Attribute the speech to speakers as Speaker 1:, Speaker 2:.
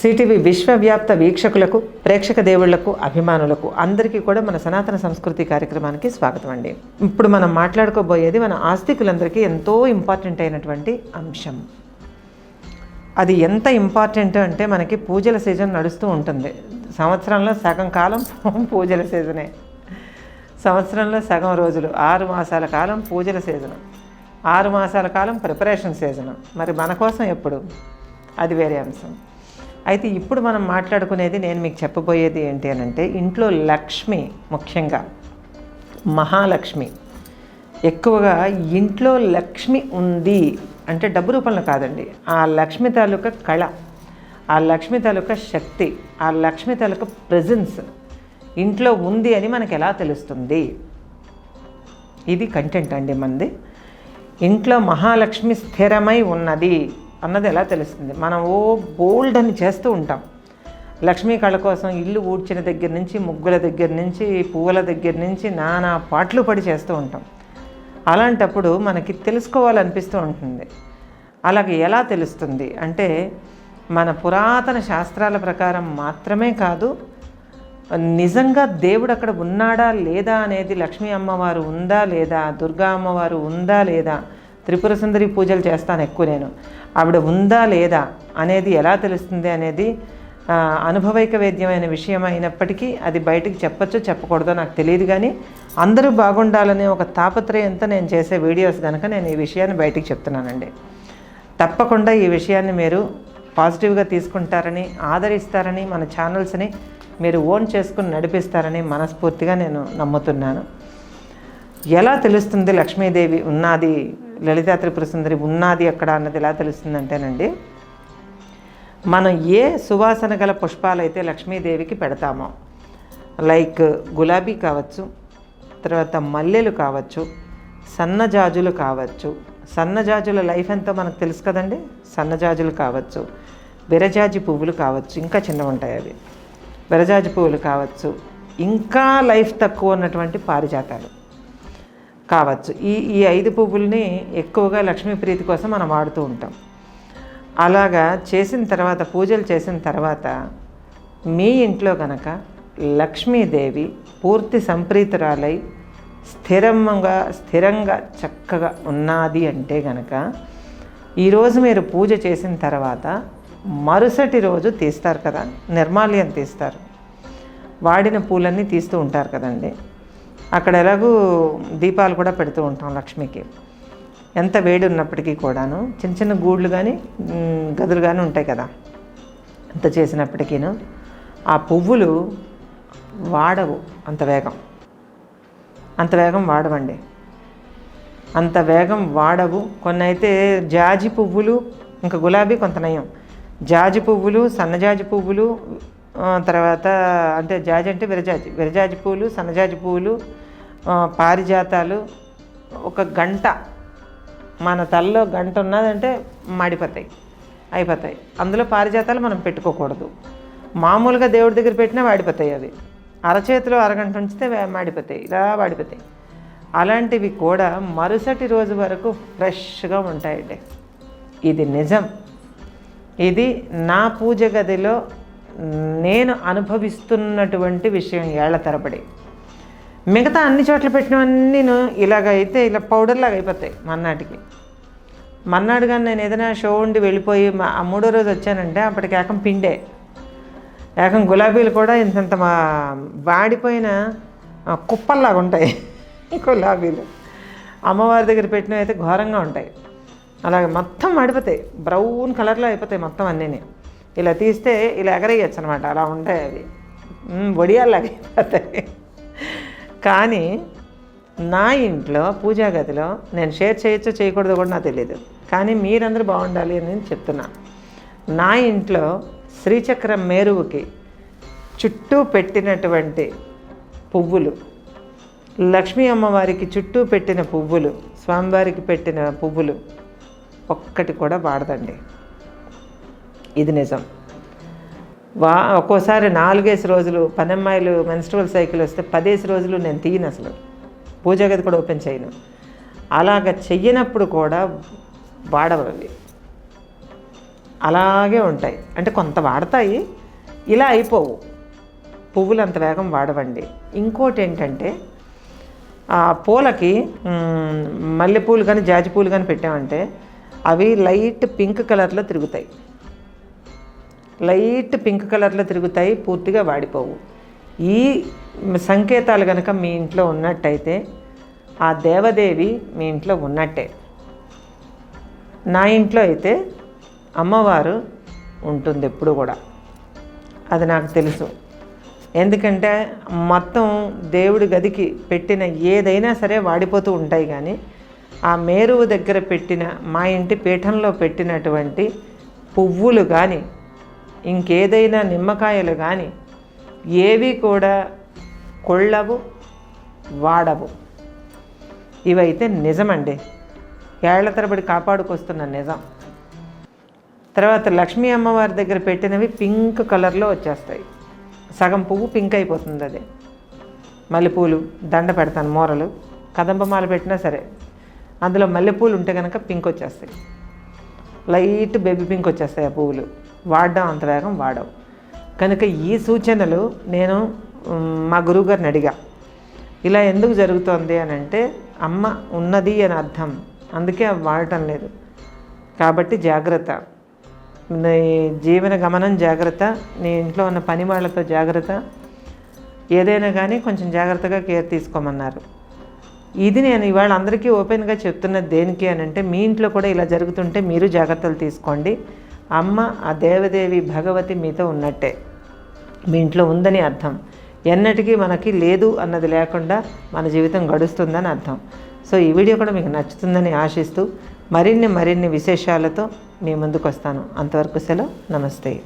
Speaker 1: CTV విశ్వవ్యాప్త వీక్షకులకు ప్రేక్షక దేవుళ్ళకు అభిమానులకు అందరికీ కూడా మన సనాతన సంస్కృతి కార్యక్రమానికి స్వాగతం అండి. ఇప్పుడు మనం మాట్లాడుకోబోయేది మన ఆస్తికులందరికీ ఎంతో ఇంపార్టెంట్ అయినటువంటి అంశం. అది ఎంత ఇంపార్టెంట్ అంటే మనకి పూజల సీజన్ నడుస్తూ ఉంటుంది. సంవత్సరంలో సగం కాలం పూజల సీజనే. సంవత్సరంలో సగం రోజులు ఆరు మాసాల కాలం పూజల సీజన్. ఆరు మాసాల కాలం ప్రిపరేషన్ సీజన్. మరి మన కోసం ఎప్పుడు? అది వేరే అంశం. అయితే ఇప్పుడు మనం మాట్లాడుకునేది నేను మీకు చెప్పబోయేది ఏంటి అని అంటే ఇంట్లో లక్ష్మి ముఖ్యంగా మహాలక్ష్మి. ఎక్కువగా ఇంట్లో లక్ష్మి ఉంది అంటే డబ్బు రూపంలో కాదండి. ఆ లక్ష్మి తాలూకా కళ. ఆ లక్ష్మి తాలూకా శక్తి ఆ లక్ష్మి తాలూకా ప్రజెన్స్ ఇంట్లో ఉంది అని మనకు ఎలా తెలుస్తుంది? ఇది కంటెంట్ అండి మంది. ఇంట్లో మహాలక్ష్మి స్థిరమై ఉన్నది అన్నది ఎలా తెలుస్తుంది? మనం ఓ బోల్డ్ అని చేస్తూ ఉంటాం. లక్ష్మీ కళ కోసం ఇల్లు ఊడ్చిన దగ్గర నుంచి ముగ్గుల దగ్గర నుంచి పువ్వుల దగ్గర నుంచి నానా పాటలు పడి చేస్తూ ఉంటాం. అలాంటప్పుడు మనకి తెలుసుకోవాలనిపిస్తూ ఉంటుంది. అలాగే ఎలా తెలుస్తుంది? అంటే మన పురాతన శాస్త్రాల ప్రకారం మాత్రమే కాదు నిజంగా దేవుడు అక్కడ ఉన్నాడా లేదా అనేది లక్ష్మీ అమ్మవారు ఉందా లేదా దుర్గా అమ్మవారు ఉందా లేదా త్రిపుర సుందరి పూజలు చేస్తాను ఎక్కువ నేను. ఆవిడ ఉందా లేదా అనేది ఎలా తెలుస్తుంది అనేది అనుభవైక వేద్యమైన విషయం అయినప్పటికీ అది బయటకు చెప్పచ్చో చెప్పకూడదో నాకు తెలియదు కానీ అందరూ బాగుండాలనే ఒక తాపత్రయంతో నేను చేసే వీడియోస్ కనుక నేను ఈ విషయాన్ని బయటికి చెప్తున్నానండి. తప్పకుండా ఈ విషయాన్ని మీరు పాజిటివ్గా తీసుకుంటారని ఆదరిస్తారని మన ఛానల్స్ని మీరు ఓన్ చేసుకుని నడిపిస్తారని మనస్ఫూర్తిగా నేను నమ్ముతున్నాను. ఎలా తెలుస్తుంది లక్ష్మీదేవి ఉన్నది లలితా త్రిపుర సుందరి ఉన్నది అక్కడ అన్నది ఎలా తెలుస్తుంది అంటేనండి మనం ఏ సువాసన గల పుష్పాలైతే లక్ష్మీదేవికి పెడతామో లైక్ గులాబీ కావచ్చు తర్వాత మల్లెలు కావచ్చు సన్నజాజులు కావచ్చు సన్నజాజుల లైఫ్ ఎంతో మనకు తెలుసు కదండి సన్నజాజులు కావచ్చు విరజాజి పువ్వులు కావచ్చు ఇంకా చిన్నవి ఉంటాయి అవి. విరజాజి పువ్వులు కావచ్చు ఇంకా లైఫ్ తక్కువ ఉన్నటువంటి పారిజాతాలు కావచ్చు. ఈ ఈ ఐదు పువ్వుల్ని ఎక్కువగా లక్ష్మీ ప్రీతి కోసం మనం వాడుతూ ఉంటాం. అలాగా చేసిన తర్వాత పూజలు చేసిన తర్వాత మీ ఇంట్లో గనక లక్ష్మీదేవి పూర్తి సంప్రీతురాలై స్థిరంగా స్థిరంగా చక్కగా ఉన్నది అంటే గనక ఈరోజు మీరు పూజ చేసిన తర్వాత మరుసటి రోజు తీస్తారు కదా నిర్మాల్యం తీస్తారు. వాడిన పూలన్నీ తీస్తూ ఉంటారు కదండి. అక్కడ ఎలాగూ దీపాలు కూడా పెడుతూ ఉంటాం లక్ష్మికి. ఎంత వేడి ఉన్నప్పటికీ కూడాను చిన్న చిన్న గూళ్ళు కానీ గదులు కానీ ఉంటాయి కదా అంత చేసినప్పటికీను ఆ పువ్వులు వాడవు అంత వేగం. అంత వేగం వాడవండి. అంత వేగం వాడవు. కొన్ని అయితే జాజి పువ్వులు ఇంకా గులాబీ కొంత నయం. జాజి పువ్వులు సన్నజాజి పువ్వులు తర్వాత అంటే జాజి అంటే విరజాజి. విరజాజి పువ్వులు సన్నజాజి పువ్వులు పారిజాతాలు ఒక గంట మన తలలో గంట ఉన్నదంటే మాడిపోతాయి అయిపోతాయి. అందులో పారిజాతాలు మనం పెట్టుకోకూడదు. మామూలుగా దేవుడి దగ్గర పెట్టినా వాడిపోతాయి అవి. అరచేతిలో అరగంట ఉంచితే మాడిపోతాయి ఇలా వాడిపోతాయి. అలాంటివి కూడా మరుసటి రోజు వరకు ఫ్రెష్గా ఉంటాయండి. ఇది నిజం. ఇది నా పూజ గదిలో నేను అనుభవిస్తున్నటువంటి విషయం ఏళ్ళ తరబడి. మిగతా అన్ని చోట్ల పెట్టినవన్నీ ఇలాగ అయితే ఇలా పౌడర్లాగా అయిపోతాయి మన్నాటికి మన్నాడు కానీ నేను ఏదైనా షో ఉండి వెళ్ళిపోయి మా ఆ మూడో రోజు వచ్చానంటే అప్పటికి ఏకం పిండే. ఏకం గులాబీలు కూడా ఇంతంత మా వాడిపోయిన కుప్పల్లాగా ఉంటాయి గులాబీలు. అమ్మవారి దగ్గర పెట్టినవి అయితే ఘోరంగా ఉంటాయి. అలాగే మొత్తం మాడిపోతాయి. బ్రౌన్ కలర్లో అయిపోతాయి మొత్తం అన్నీ ఇలా తీస్తే ఇలా ఎగరేయచ్చు అనమాట అలా ఉంటాయి అవి. మ్, వడియాల్లాగా అయిపోతాయి. కానీ నా ఇంట్లో పూజా గదిలో నేను షేర్ చేయొచ్చో చేయకూడదు కూడా నాకు తెలియదు కానీ మీరందరూ బాగుండాలి అని నేను చెప్తున్నా. నా ఇంట్లో శ్రీచక్రం మేరువుకి చుట్టూ పెట్టినటువంటి పువ్వులు లక్ష్మీ అమ్మవారికి చుట్టూ పెట్టిన పువ్వులు స్వామివారికి పెట్టిన పువ్వులు ఒక్కటి కూడా వాడదండి. ఇది నిజం. వా ఒక్కోసారి నాలుగేసి రోజులు పనమ్మాయిలు మెన్స్ట్రువల్ సైకిల్ వస్తే పదేసి రోజులు నేను తీయను అసలు. పూజా గది కూడా ఓపెన్ చేయను. అలాగ చెయ్యనప్పుడు కూడా వాడవవి అలాగే ఉంటాయి. అంటే కొంత వాడతాయి ఇలా అయిపోవు. పువ్వులు అంత వేగం వాడవండి. ఇంకోటి ఏంటంటే ఆ పూలకి మల్లెపూలు కానీ జాజి పూలు కానీ పెట్టామంటే అవి లైట్ పింక్ కలర్లో తిరుగుతాయి. లైట్ పింక్ కలర్లో తిరుగుతాయి పూర్తిగా వాడిపోవు. ఈ సంకేతాలు కనుక మీ ఇంట్లో ఉన్నట్టయితే ఆ దేవదేవి మీ ఇంట్లో ఉన్నట్టే. నా ఇంట్లో అయితే అమ్మవారు ఉంటుంది ఎప్పుడు కూడా. అది నాకు తెలుసు. ఎందుకంటే మొత్తం దేవుడి గదికి పెట్టిన ఏదైనా సరే వాడిపోతూ ఉంటాయి కానీ ఆ మేరువు దగ్గర పెట్టిన మా ఇంటి పీఠంలో పెట్టినటువంటి పువ్వులు కానీ ఇంకేదైనా నిమ్మకాయలు కానీ ఏవి కూడా కొళ్ళవు వాడవు. ఇవైతే నిజమండి. ఏళ్ళ తరబడి కాపాడుకొస్తున్న నిజం. తర్వాత లక్ష్మీ అమ్మవారి దగ్గర పెట్టినవి పింక్ కలర్లో వచ్చేస్తాయి. సగం పువ్వు పింక్ అయిపోతుంది అది మల్లెపూలు దండ పెడతాను మూరలు. కదంబమాల పెట్టినా సరే. అందులో మల్లెపూలు ఉంటే కనుక పింక్ వచ్చేస్తాయి. లైట్ బేబీ పింక్ వచ్చేస్తాయి ఆ పువ్వులు. వాడడం అంత వేగం వాడవు. కనుక ఈ సూచనలు నేను మా గురువుగారిని అడిగా. ఇలా ఎందుకు జరుగుతోంది అని అంటే అమ్మ ఉన్నది అని అర్థం. అందుకే అవి వాడటం లేదు. కాబట్టి జాగ్రత్త. నీ జీవన గమనం జాగ్రత్త. నీ ఇంట్లో ఉన్న పని వాళ్ళతో జాగ్రత్త. ఏదైనా కానీ కొంచెం జాగ్రత్తగా కేర్ తీసుకోమన్నారు. ఇది నేను ఇవాళ అందరికీ ఓపెన్గా చెప్తున్నది దేనికి అని అంటే మీ ఇంట్లో కూడా ఇలా జరుగుతుంటే మీరు జాగ్రత్తలు తీసుకోండి. అమ్మ ఆ దేవదేవి భగవతి మీతో ఉన్నట్టే. మీ ఇంట్లో ఉందని అర్థం. ఎన్నటికీ మనకి లేదు అన్నది లేకుండా మన జీవితం గడుస్తుందని అర్థం. సో ఈ వీడియో కూడా మీకు నచ్చుతుందని ఆశిస్తూ మరిన్ని మరిన్ని విశేషాలతో మీ ముందుకు వస్తాను అంతవరకు సెలవు. నమస్తే.